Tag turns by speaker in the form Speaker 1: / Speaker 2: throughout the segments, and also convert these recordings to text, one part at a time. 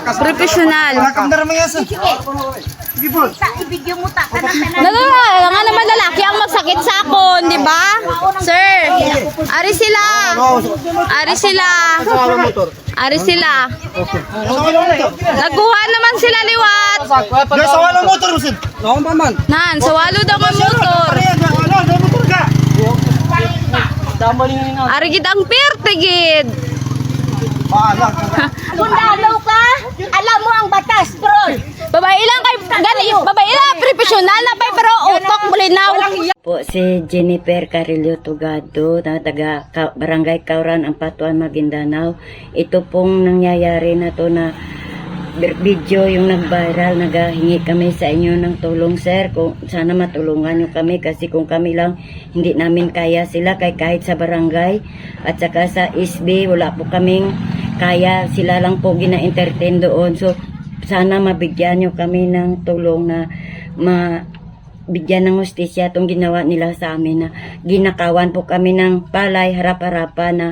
Speaker 1: Professional.
Speaker 2: Kamdara mo sa.
Speaker 3: Ta.
Speaker 1: Nalala nga naman lalaki ang magsakit sa akon, di ba? Sir, ari sila. Ari sila. Ari sila. Nagkuha naman sila liwat.
Speaker 2: Nasa walang motor, Rusin.
Speaker 1: Nan, sa walo daw ang motor.
Speaker 2: Ano, ano motor ka?
Speaker 1: Ari gid ang pirtigid.
Speaker 2: Bahala.
Speaker 3: Alam mo ang batas, troll.
Speaker 1: Babae lang kay gani, babae lang professional na pay pero utok bulinaw.
Speaker 4: Po si Jennifer Carillo Tugado na taga Ka- Barangay Kauran, Ampatuan, Maguindanao. Ito pong nangyayari na to na video yung nag-viral, nagahingi kami sa inyo ng tulong sir. Kung sana matulungan nyo kami kasi kung kami lang hindi namin kaya sila kay kahit sa barangay at saka sa SB wala po kaming kaya sila lang po gina-entertain doon. So sana mabigyan nyo kami ng tulong na ma bigyan ng hustisya itong ginawa nila sa amin na ginakawan po kami ng palay harap-harapan na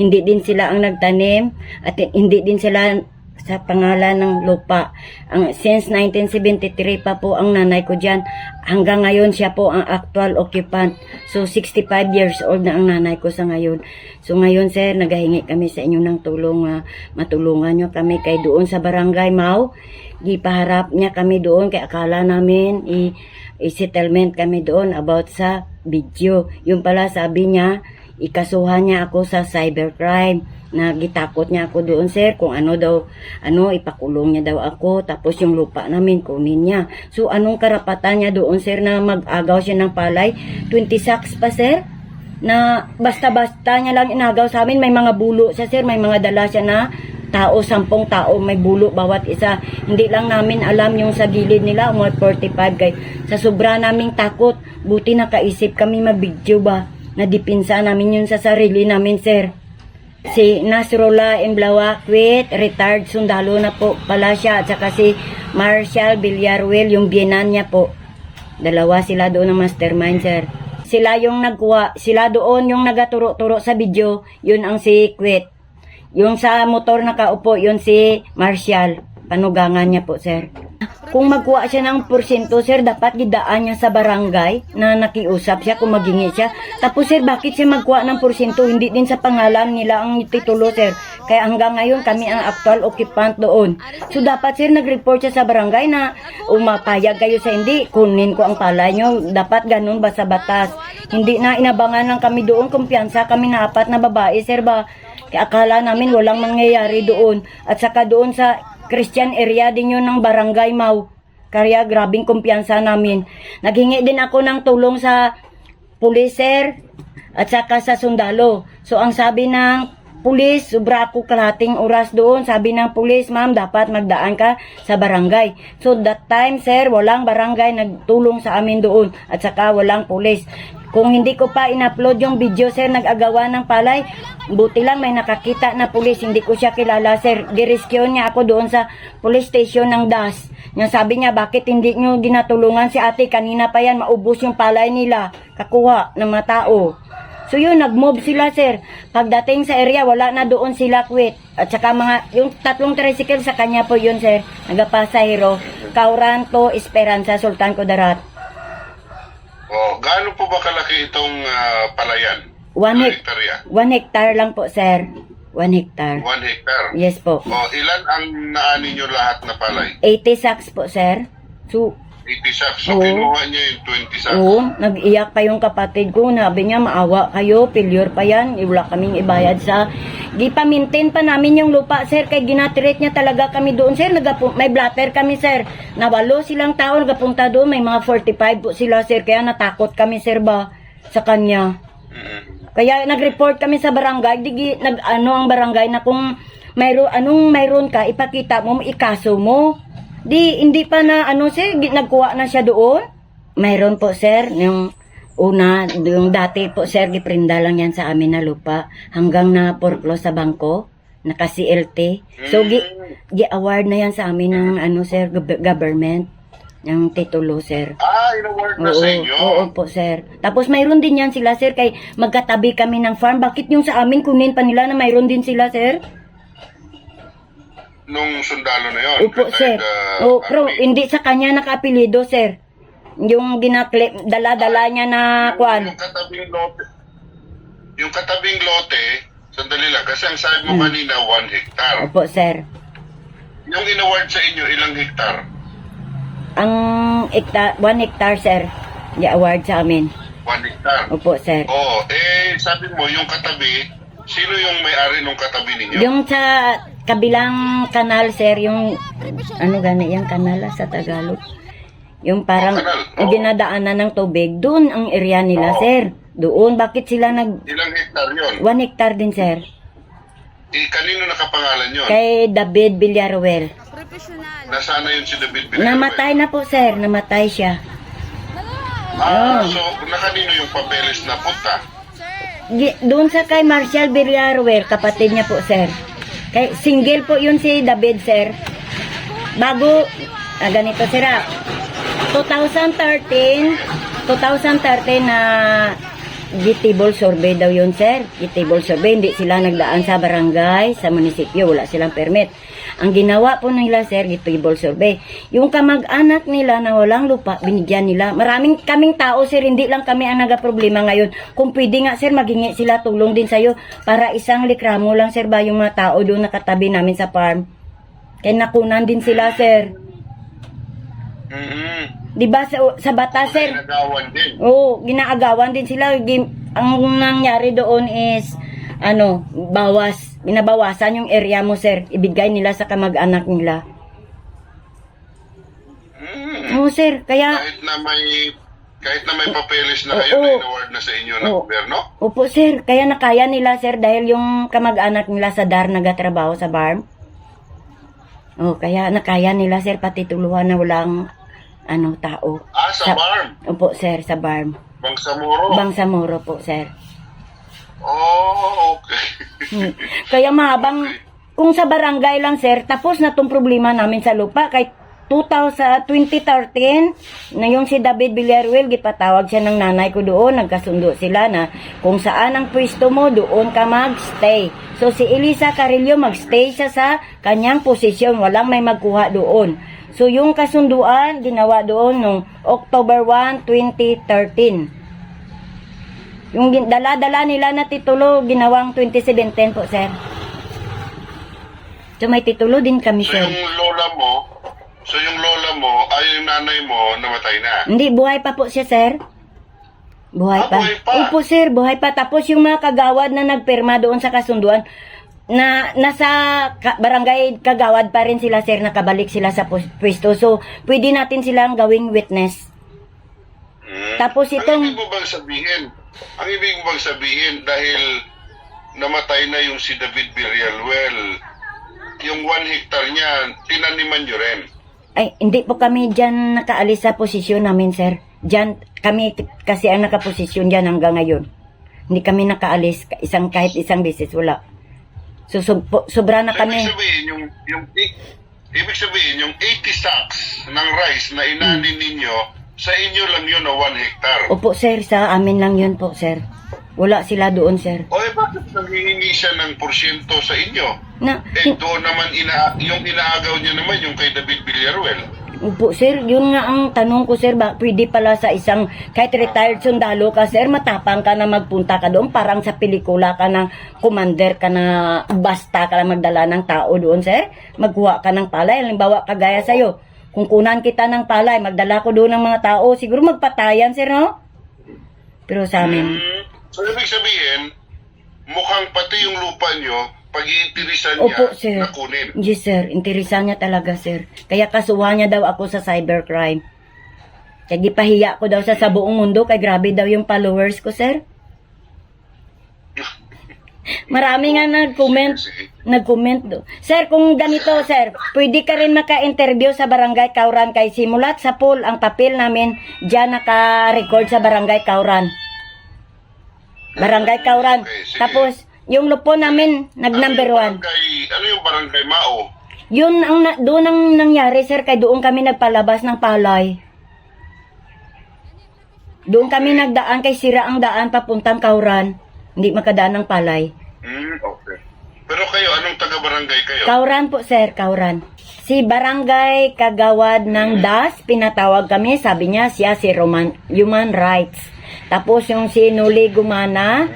Speaker 4: hindi din sila ang nagtanim at hindi din sila sa pangalan ng lupa. Ang, since 1973 pa po ang nanay ko dyan. Hanggang ngayon siya po ang actual occupant. So 65 years old na ang nanay ko sa ngayon. So ngayon sir, nagahingi kami sa inyo ng tulong. ah, matulungan nyo kami kay doon sa barangay Mau. Gipaharap niya kami doon kay akala namin i i-settlement kami doon about sa video. Yung pala sabi niya, ikasuhan niya ako sa cybercrime na gitakot niya ako doon sir kung ano daw ano ipakulong niya daw ako tapos yung lupa namin kunin niya. So anong karapatan niya doon sir na mag-agaw siya ng palay? 20 sacks pa sir? Na basta-basta niya lang inagaw sa amin may mga bulo siya sir may mga dala siya na tao, sampung tao, may bulo bawat isa. Hindi lang namin alam yung sa gilid nila, mga 45 kay sa sobra naming takot, buti nakaisip kami mabidyo ba, na dipinsa namin yun sa sarili namin, sir. Si Nasrola Emblawakwit, retired sundalo na po pala siya, at saka si Marshall Villarruel, yung bienan niya po. Dalawa sila doon ng mastermind, sir. Sila yung nagkuha, sila doon yung nagaturo-turo sa video, yun ang si Quit. Yung sa motor nakaupo, yun si Marshall. Panugangan niya po, sir. Kung magkuha siya ng porsyento, sir, dapat gidaan niya sa barangay na nakiusap siya kung magingi siya. Tapos, sir, bakit siya magkuha ng porsyento? Hindi din sa pangalan nila ang titulo, sir. Kaya hanggang ngayon, kami ang actual occupant doon. So, dapat, sir, nag-report siya sa barangay na umapayag kayo sa hindi, kunin ko ang palay nyo. Dapat ganun ba sa batas? Hindi na inabangan lang kami doon, kumpiyansa kami na apat na babae, sir, ba? Kaya akala namin walang mangyayari doon. At saka doon sa Christian area din yun ng Barangay Mau. Kaya grabing kumpiyansa namin. Naghingi din ako ng tulong sa pulis, sir, at saka sa sundalo. So, ang sabi ng pulis, sobra ako kalahating oras doon. Sabi ng pulis, ma'am, dapat magdaan ka sa barangay. So, that time, sir, walang barangay nagtulong sa amin doon. At saka walang pulis. Kung hindi ko pa in-upload yung video, sir, nag-agawa ng palay, buti lang may nakakita na pulis, hindi ko siya kilala, sir. Girescue niya ako doon sa police station ng DAS. Yung sabi niya, bakit hindi nyo ginatulungan si ate? Kanina pa yan, maubos yung palay nila. Kakuha ng mga tao. So yun, nag-move sila, sir. Pagdating sa area, wala na doon sila quit. At saka mga, yung tatlong tricycle sa kanya po yun, sir. Nagapasahero. Kauranto, Esperanza, Sultan Kudarat.
Speaker 5: Oh, gaano po ba kalaki itong ah, palayan?
Speaker 4: One,
Speaker 5: hektarya?
Speaker 4: one hectare lang po, sir. One hectare.
Speaker 5: One hectare.
Speaker 4: Yes po.
Speaker 5: Oh, ilan ang naani nyo lahat na palay?
Speaker 4: 80 sacks po, sir. So,
Speaker 5: 80 sacks. So,
Speaker 4: Oo.
Speaker 5: kinuha niya yung 20 sacks.
Speaker 4: oo, nag-iyak pa yung kapatid ko. Nabi niya, maawa kayo, failure pa yan. Eh, Wala kaming ibayad sa... Di pa maintain pa namin yung lupa, sir. Kaya ginatiret niya talaga kami doon, sir. Nagapu- may blatter kami, sir. Nawalo silang tao, nagapunta doon. May mga 45 po sila, sir. Kaya natakot kami, sir, ba? Sa kanya.
Speaker 5: Mhm.
Speaker 4: Kaya nag-report kami sa barangay, digi nag ano ang barangay na kung mayro anong mayroon ka, ipakita mo, ikaso mo. Di hindi pa na ano sir, nagkuha na siya doon. Mayroon po sir, yung una, yung dati po sir, giprinda lang yan sa amin na lupa hanggang na porklo sa bangko naka CLT. So gi, gi award na yan sa amin ng ano sir, gov- government ng titulo sir.
Speaker 5: Ah, in-award na sa inyo.
Speaker 4: Oo po, sir. Tapos mayroon din yan sila, sir, kay magkatabi kami ng farm. Bakit yung sa amin kunin pa nila na mayroon din sila, sir?
Speaker 5: Nung sundalo na yon.
Speaker 4: Opo, sir.
Speaker 5: uh,
Speaker 4: Oh, pero
Speaker 5: army.
Speaker 4: hindi sa kanya naka-apelido, sir. Yung ginakle, dala-dala niya na
Speaker 5: Yung-
Speaker 4: kwan.
Speaker 5: Yung katabing lote. Yung katabing lote, sandali lang, kasi ang sabi mo kanina, 1 hectare.
Speaker 4: Hmm. Opo, sir.
Speaker 5: Yung in-award sa inyo, ilang hektar?
Speaker 4: Ang hektar, one hectare, sir. Di award sa amin.
Speaker 5: 1 hektar.
Speaker 4: Opo, sir.
Speaker 5: Oo, eh, sabi mo, yung katabi, sino yung may-ari nung katabi ninyo?
Speaker 4: Yung sa kabilang kanal, sir, yung ano gani yung kanal ah, sa Tagalog. Yung parang
Speaker 5: Oh,
Speaker 4: dinadaanan ng tubig, doon ang area nila,
Speaker 5: Oo.
Speaker 4: sir. Doon, bakit sila nag...
Speaker 5: Ilang hektar yon?
Speaker 4: One hectare din, sir.
Speaker 5: Eh, kanino nakapangalan yon?
Speaker 4: Kay David Villaruel.
Speaker 5: Nasaan na yun si David Villanueva?
Speaker 4: Namatay na po, sir. Namatay siya.
Speaker 5: Ah,
Speaker 4: Oh.
Speaker 5: so, nakanino yung papeles na punta?
Speaker 4: Doon sa kay Marshall Villaruel, kapatid niya po, sir. Kay, single po yun si David, sir. Bago, ah, ganito, sir, ah. 2013, 2013 na Gitibol survey daw yun, sir. Gitibol survey, hindi sila nagdaan sa barangay, sa munisipyo, wala silang permit. Ang ginawa po nila, sir, Gitibol survey. Yung kamag-anak nila na walang lupa, binigyan nila. Maraming kaming tao, sir, hindi lang kami ang nagaproblema ngayon. Kung pwede nga, sir, maghingi sila tulong din sa'yo para isang likramo lang, sir, ba yung mga tao doon nakatabi namin sa farm. Kaya nakunan din sila, sir.
Speaker 5: Mm-hmm.
Speaker 4: Di ba sa, sa bata, sir?
Speaker 5: Nagawan din.
Speaker 4: Oo, ginaagawan din sila. Ang nangyari doon is, ano, bawas. Binabawasan yung area mo, sir. Ibigay nila sa kamag-anak nila.
Speaker 5: Mm.
Speaker 4: Oo, sir. Kaya,
Speaker 5: Kahit na may kahit na may papeles na kayo
Speaker 4: Oo.
Speaker 5: na in-award na sa inyo ng
Speaker 4: Oo.
Speaker 5: gobyerno?
Speaker 4: opo, sir. Kaya nakaya nila, sir, dahil yung kamag-anak nila sa DAR nagatrabaho sa farm. Oh, kaya nakaya nila, sir, pati tuluhan na walang, ano, tao.
Speaker 5: Ah, sa farm.
Speaker 4: Opo, sir, sa farm.
Speaker 5: Bangsamoro.
Speaker 4: Bangsamoro po, sir.
Speaker 5: oh, okay.
Speaker 4: Hmm. Kaya mahabang, kung sa barangay lang sir, tapos na tong problema namin sa lupa. Kay 2000, 2013, na yung si David Villaruel, gipatawag siya ng nanay ko doon, nagkasundo sila na kung saan ang pwesto mo, doon ka magstay. So si Elisa Carillo, magstay siya sa kanyang posisyon, walang may magkuha doon. So yung kasunduan, ginawa doon nung October 1, 2013. Yung dala-dala nila na titulo, ginawang 2017 po, sir. So may titulo din kami, sir.
Speaker 5: yung lola mo, so yung lola mo, ay yung nanay mo, namatay na.
Speaker 4: Hindi, buhay pa po siya, sir. Buhay
Speaker 5: Ah,
Speaker 4: pa.
Speaker 5: buhay pa.
Speaker 4: Opo, sir, buhay pa. Tapos yung mga kagawad na nagpirma doon sa kasunduan, na nasa ka- barangay kagawad pa rin sila, sir, nakabalik sila sa pwesto. So, pwede natin silang gawing witness.
Speaker 5: Hmm.
Speaker 4: Tapos itong-
Speaker 5: Ang ibig mo bang sabihin, ang ibig mo bang sabihin dahil namatay na yung si David Villarreal, yung one hectare niya, tinaniman nyo rin.
Speaker 4: Ay, hindi po kami dyan nakaalis sa posisyon namin, sir. Dyan, kami kasi ang nakaposisyon dyan hanggang ngayon. Hindi kami nakaalis, ka- isang kahit isang beses, wala. So, po- sobra na
Speaker 5: So,
Speaker 4: kami.
Speaker 5: ibig sabihin, yung, yung, ibig sabihin, yung 80 sacks ng rice na inanin ninyo, sa inyo lang yun na 1 hectare.
Speaker 4: Opo, sir, sa amin lang yun po, sir. Wala sila doon, sir.
Speaker 5: O eh, bakit nanghihingi siya ng porsyento sa inyo?
Speaker 4: Na,
Speaker 5: Eh, doon naman, ina, yung inaagaw niya naman yung kay David Villaruel.
Speaker 4: Opo, sir, yun nga ang tanong ko, sir, ba, pwede pala sa isang, kahit retired sundalo ka, sir, matapang ka na magpunta ka doon, parang sa pelikula ka ng commander ka na basta ka lang magdala ng tao doon, sir. Magkuha ka ng palay, halimbawa kagaya sa'yo. Kung kunan kita ng palay, magdala ko doon ng mga tao, siguro magpatayan, sir, no? Pero sa amin,
Speaker 5: Hmm. So, ibig sabihin, mukhang pati yung lupa nyo, pag-iintirisan niya,
Speaker 4: Opo, sir.
Speaker 5: na kunin.
Speaker 4: Yes, sir. Interesan niya talaga, sir. Kaya kasuhan niya daw ako sa cybercrime. Kaya gipahiya ko daw sa sa buong mundo kay grabe daw yung followers ko, sir. Marami nga nag-comment, nag-comment do. Sir, kung ganito, sir, pwede ka rin maka-interview sa Barangay Kauran kay simulat sa pool ang papel namin diyan naka-record sa Barangay Kauran. Barangay Kauran.
Speaker 5: Okay.
Speaker 4: Tapos, yung lupo namin, nag-number
Speaker 5: ano yung
Speaker 4: one.
Speaker 5: barangay- ano yung barangay Mao?
Speaker 4: Yun ang na, doon ang nangyari sir kay doon kami nagpalabas ng palay. Doon kami nagdaan kay sira ang daan papuntang Kauran. Hindi makadaan ng palay.
Speaker 5: Hmm, okay. Pero kayo, anong taga-barangay kayo?
Speaker 4: Kauran po, sir, Kauran. Si Barangay Kagawad ng DAS, pinatawag kami, sabi niya siya si Roman, Human Rights. Tapos yung si Nuli Gumana,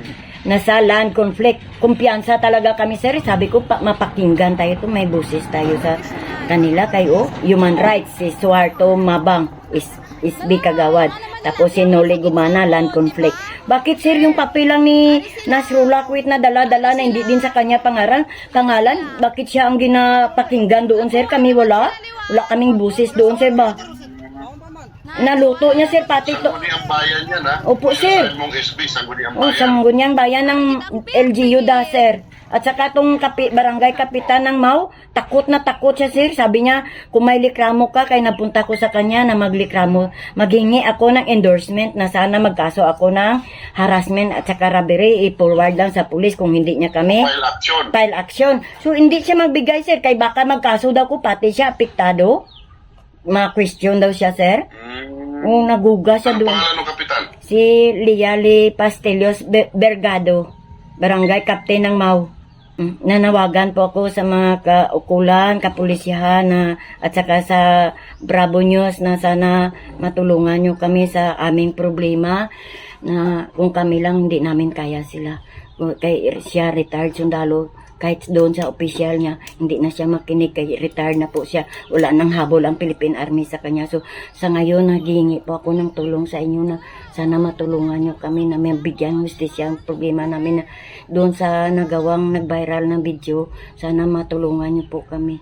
Speaker 4: nasa land conflict. Kumpiyansa talaga kami, sir. Sabi ko, pa, mapakinggan tayo to may busis tayo sa kanila kayo. Human Rights, si Suarto Mabang, is, is B Kagawad. Tapos si Nuli Gumana, land conflict. Bakit sir yung papel lang ni Nasrullah Quit na dala-dala na hindi din sa kanya pangalan, pangalan? Bakit siya ang ginapakinggan doon sir? Kami wala? Wala kaming busis doon sir ba? Naluto niya sir pati to.
Speaker 5: Sangguni ang bayan yan, ha?
Speaker 4: Opo, sir.
Speaker 5: Sabi mong SB, sangguni ang
Speaker 4: Oh,
Speaker 5: bayan.
Speaker 4: sa Mungunyang bayan ng LGU da, sir. At saka tong kapi, barangay kapitan ng Mau, takot na takot siya, sir. Sabi niya, kung may likramo ka, kay napunta ko sa kanya na maglikramo, maghingi ako ng endorsement na sana magkaso ako ng harassment at saka robbery, i-forward lang sa pulis kung hindi niya kami
Speaker 5: File action.
Speaker 4: file action. So, hindi siya magbigay, sir. Kay baka magkaso daw ko, pati siya apektado. Ma-question daw siya, sir.
Speaker 5: Hmm.
Speaker 4: O, naguga siya
Speaker 5: Ang
Speaker 4: doon.
Speaker 5: pangalan ng kapitan?
Speaker 4: Si Liali Pastelios Be- Bergado, barangay captain ng Mau. Mm, Nanawagan po ako sa mga kaukulan, kapulisyahan na, at saka sa Bravo News na sana matulungan nyo kami sa aming problema na kung kami lang hindi namin kaya sila. Kay siya retired sundalo, kahit doon sa opisyal niya, hindi na siya makinig kay retired na po siya. Wala nang habol ang Philippine Army sa kanya. So, sa ngayon, naghihingi po ako ng tulong sa inyo na sana matulungan nyo kami na may bigyan justisya ang problema namin na doon sa nagawang nag-viral na video. Sana matulungan nyo po kami.